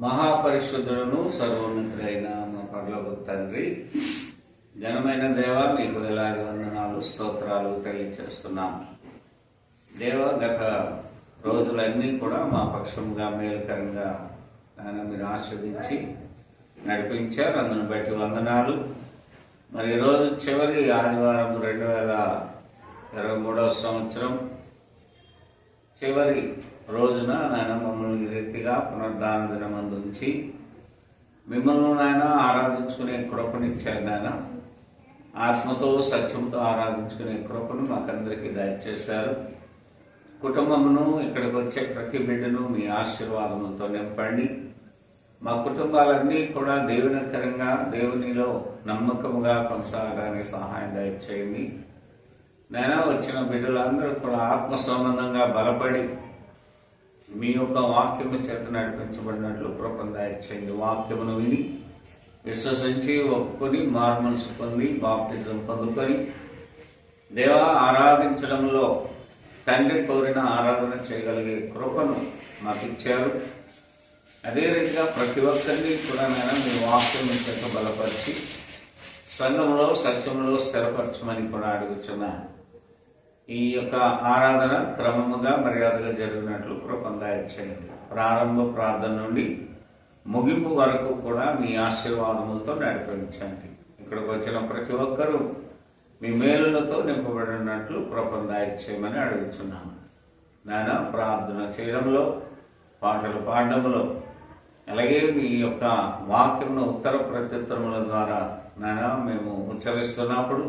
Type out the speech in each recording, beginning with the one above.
మహాపరిశుద్ధుడును సర్వోన్నతుడైన మా పర్లోక తండ్రి ఘనమైన దేవ మీకు వేలాది వందనాలు స్తోత్రాలు తెలియచేస్తున్నాం దేవ గత రోజులన్నీ కూడా మా పక్షంగా మేలుకరంగా ఆయన మీరు ఆస్వాదించి నడిపించారు. అందును బట్టి వందనాలు. మరి ఈరోజు చివరి ఆదివారం రెండు వేల ఇరవై మూడవ సంవత్సరం చివరి రోజున నాయన మమ్మల్ని రీతిగా పునరుద్ధాన దినమందు ఉంచి మిమ్మల్ని నాయన ఆరాధించుకునే కృపనిచ్చారు నాయన. ఆత్మతో సత్యంతో ఆరాధించుకునే కృపను మాకందరికీ దయచేశారు. కుటుంబమును ఇక్కడికి వచ్చే ప్రతి బిడ్డను మీ ఆశీర్వాదములతో నింపండి. మా కుటుంబాలన్నీ కూడా దేవునికరంగా దేవునిలో నమ్మకముగా కొనసాగడానికి సహాయం దయచేయండి. నేను వచ్చిన బిడ్డలందరూ కూడా ఆత్మ సంబంధంగా బలపడి మీ యొక్క వాక్యము చేత నడిపించబడినట్లు కృపను వాక్యమును విని విశ్వసించి ఒప్పుకొని మార్మల్స్ పొంది బాప్తిజం పొందుకొని దేవ ఆరాధించడంలో తండ్రి కోరిన ఆరాధన చేయగలిగే కృపను మాకు ఇచ్చారు. అదే రీతిగా ప్రతి ఒక్కరిని కూడా నేను మీ వాక్యం చేత బలపరిచి సంఘంలో సత్యంలో స్థిరపరచమని కూడా అడుగుతున్నాను ఈ యొక్క ఆరాధన క్రమముగా మర్యాదగా జరిగినట్లు కృపందాయించండి ప్రారంభ ప్రార్థన నుండి ముగింపు వరకు కూడా మీ ఆశీర్వాదములతో నడిపించండి. ఇక్కడికి వచ్చిన ప్రతి ఒక్కరూ మీ మేలులతో నింపబడినట్లు కృపందాయించేయమని అడుగుతున్నాను నాయన ప్రార్థన చేయడంలో పాటలు పాడడంలో అలాగే మీ యొక్క వాక్యమును ఉత్తర ప్రత్యుత్తరముల ద్వారా నాయన మేము ఉచ్చరిస్తున్నప్పుడు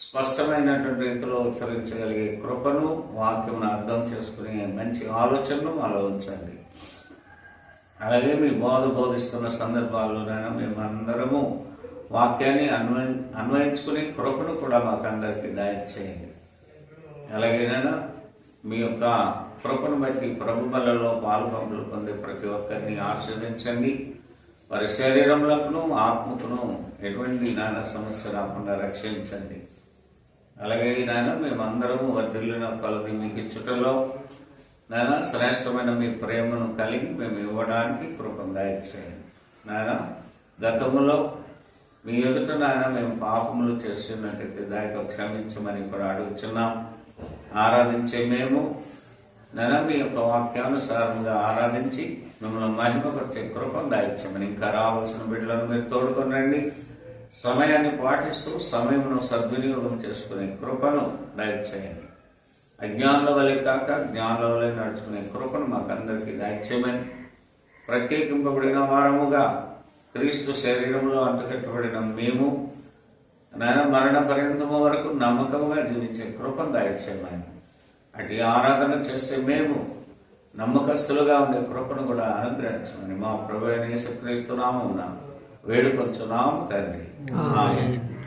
స్పష్టమైనటువంటి రీతిలో ఉచ్చరించగలిగే కృపను వాక్యమును అర్థం చేసుకునే మంచి ఆలోచనను మాలో ఉంచండి. అలాగే మీ బోధ బోధిస్తున్న సందర్భాల్లోనైనా మేమందరము వాక్యాన్ని అన్వయ అన్వయించుకునే కృపను కూడా మాకు అందరికీ దయచేయండి అలాగేనైనా మీ యొక్క కృపను బట్టి ప్రభు బలలో పాల్పంపులు పొందే ప్రతి ఒక్కరిని ఆస్వాదించండి వారి శరీరములకును ఆత్మకును ఎటువంటి నాన్న సమస్య రాకుండా రక్షించండి. అలాగే నాయన మేమందరము వర్ధిల్లిన కొలది మీకు ఇచ్చుటలో నాయన శ్రేష్టమైన మీ ప్రేమను కలిగి మేము ఇవ్వడానికి కృపం దయచేయండి. నాయన గతంలో మీ ఎదుట నాయన మేము పాపములు చేస్తున్నట్టయితే దానితో క్షమించమని కూడా అడుగుతున్నాం ఆరాధించే మేము నాయన మీ యొక్క వాక్యానుసారంగా ఆరాధించి మిమ్మల్ని మహిమపరిచే కృపం దాయించమని ఇంకా రావాల్సిన బిడ్డలను మీరు తోడుకొని రండి. సమయాన్ని పాటిస్తూ సమయమును సద్వినియోగం చేసుకునే కృపను దయచేయండి అజ్ఞానుల వలె కాక జ్ఞానుల వలె నడుచుకునే కృపను మాకందరికీ దయచేయమని ప్రత్యేకింపబడిన వారముగా క్రీస్తు శరీరంలో అంటుకట్టబడిన మేము నాయన మరణ పర్యంతము వరకు నమ్మకముగా జీవించే కృపను దయచేయమని అటు ఆరాధన చేసే మేము నమ్మకస్తులుగా ఉండే కృపను కూడా అనుగ్రహించమని మా ప్రభు ఉన్నాము నామమున వేడుకొంచున్నాము తండ్రి.